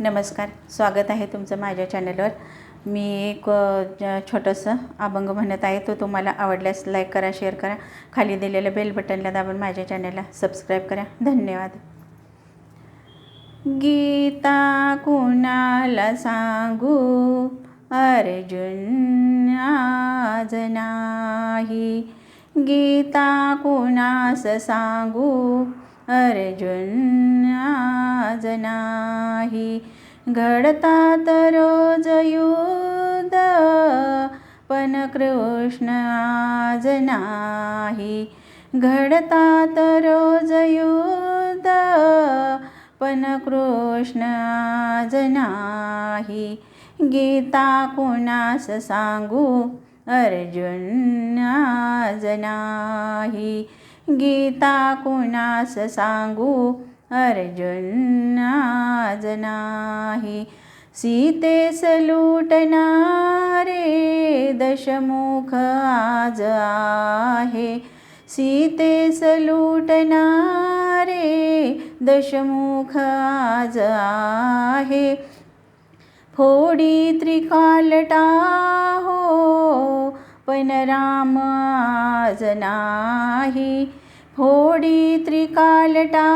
नमस्कार स्वागत आहे तुमचं माझ्या चॅनलवर मी एक छोटंसं अभंग म्हणत आहे. तो तुम्हाला आवडल्यास लाईक करा शेअर करा. खाली दिलेल्या बेल बटनला दाबून माझ्या चॅनलला सबस्क्राईब करा. धन्यवाद. गीता कुणाला सांगू? अर्जुन आज नाही. गीता कुणास सांगू? अर्जुन आज नाही घडतात रोज युद्ध पण कृष्ण आज नाही घडतात रोज युद्ध पण कृष्ण आज नाही गीता कुणास सांगू? अर्जुन आज नाही गीता कुणास सांगू? अर्जुन आज नाही. सीतेस लुटणारे दशमुख आज आहे. सीतेस लुटणारे दशमुख आज आहे. फोडी त्रिकालटा हो पण राम आज नाही. फोडी त्रिकालटा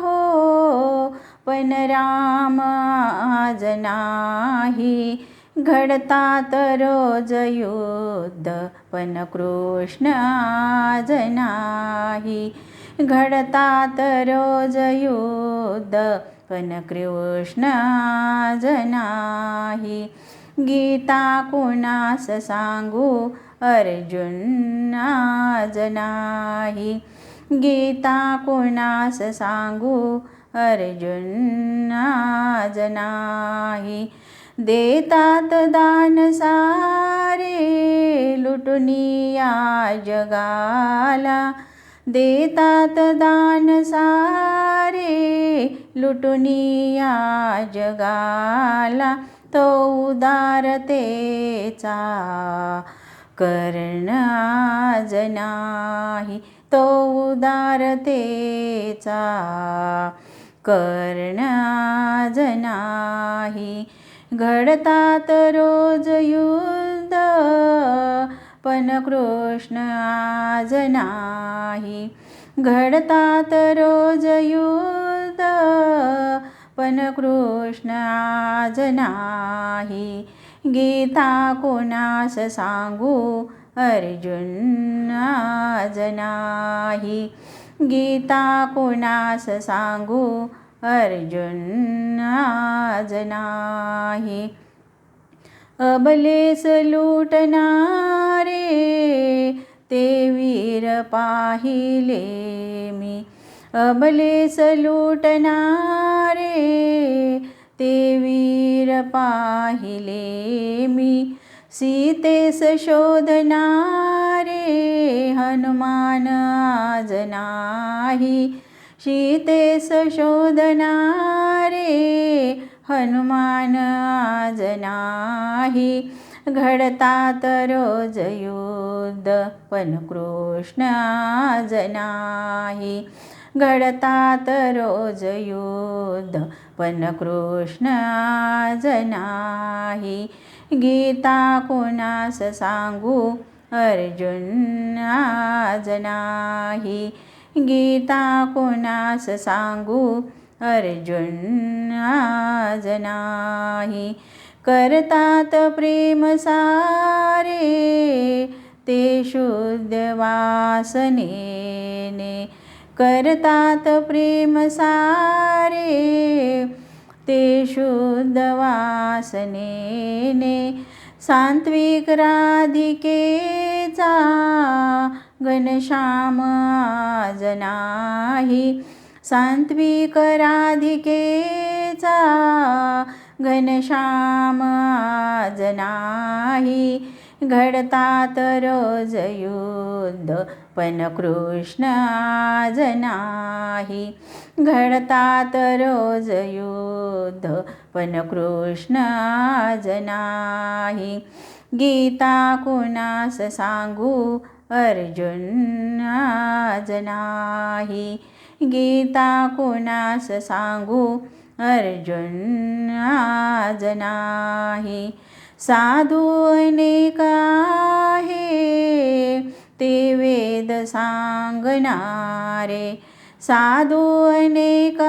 हो पण राम आज नाही. घडतात रोज युद्ध पण कृष्ण आज नाही. घडतात रोज युद्ध पण कृष्ण आज नाही. गीता कुणास सांगू? अर्जुन आज नाही. गीता कुणास सांगू? अर्जुन आज नाही. देतात दान सारे लुटुनिया जगाला. देतात दान सारे लुटुनिया जगाला. तो उदारतेचा कर्ण आज नाही. तो उदारतेचा कर्ण आज नाही. घडतात रोज युद्ध पण कृष्ण आज नाही. घडतात रोज युद्ध पण कृष्ण आज नाही. गीता कोणास सांगू? अर्जुन आज नाही. गीता कोणास सांगू? अर्जुन आज नाही. अबलेस लुटणारे ते वीर पाहिले मी. अबलेस लुटणारे ते वीर पाहिले मी. सीतेस शोधणारे हनुमान आज नाही. सीतेस शोधणारे हनुमान आज नाही. घडतात रोज युद्ध पण कृष्ण आज नाही. घडतात रोज युद्ध पण कृष्ण आज नाही. गीता कोणास सांगू? अर्जुन आज नाही. गीता कोणास सांगू? अर्जुन आज नाही. करतात प्रेम सारे ते शुद्ध वासनेने. करतात प्रेम सारे ते शुद्ध वासनेने सात्विक राधिकेचा घनश्याम आज नाही. सात्विक राधिकेचा घनश्याम आज नाही. घडतात रोज युद्ध पण कृष्ण आज नाही. घडतात रोज युद्ध पण कृष्ण आज नाही. गीता कुणास सांगू? अर्जुन आज नाही. गीता कुणास सांगू? अर्जुन आज नाही. साधू अनेक ते वेद सांगणारे. साधू अनेक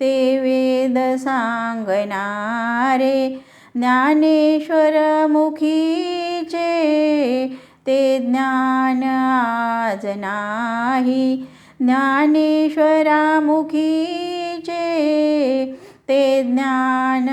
ते वेद सांगणारे. ज्ञानेश्वर मुखीचे ते ज्ञान आज नाही. ज्ञानेश्वरामुखीचे ते ज्ञान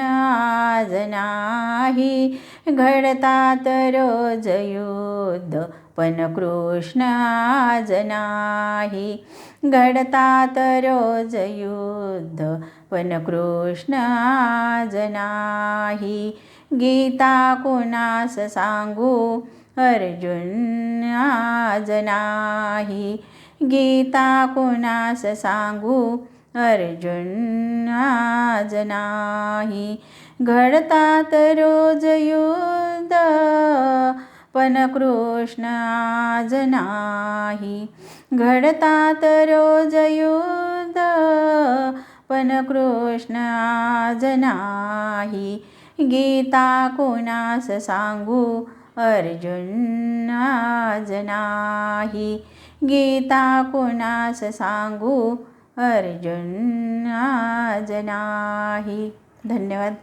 नाही घडतात रोज युद्ध पण कृष्ण आज नाही. घडतात रोज युद्ध पण कृष्ण आज नाही. गीता कुणास सांगू? अर्जुन आज नाही. गीता कुणास सांगू? अर्जुन आज नाही घडतात रोज युद्ध पण कृष्ण आज नाही घडतात रोज युद्ध पण कृष्ण आज नाही गीता कोणास सांगू? अर्जुन आज नाही गीता कोणास सांगू? अर्जुन आज नाही. धन्यवाद.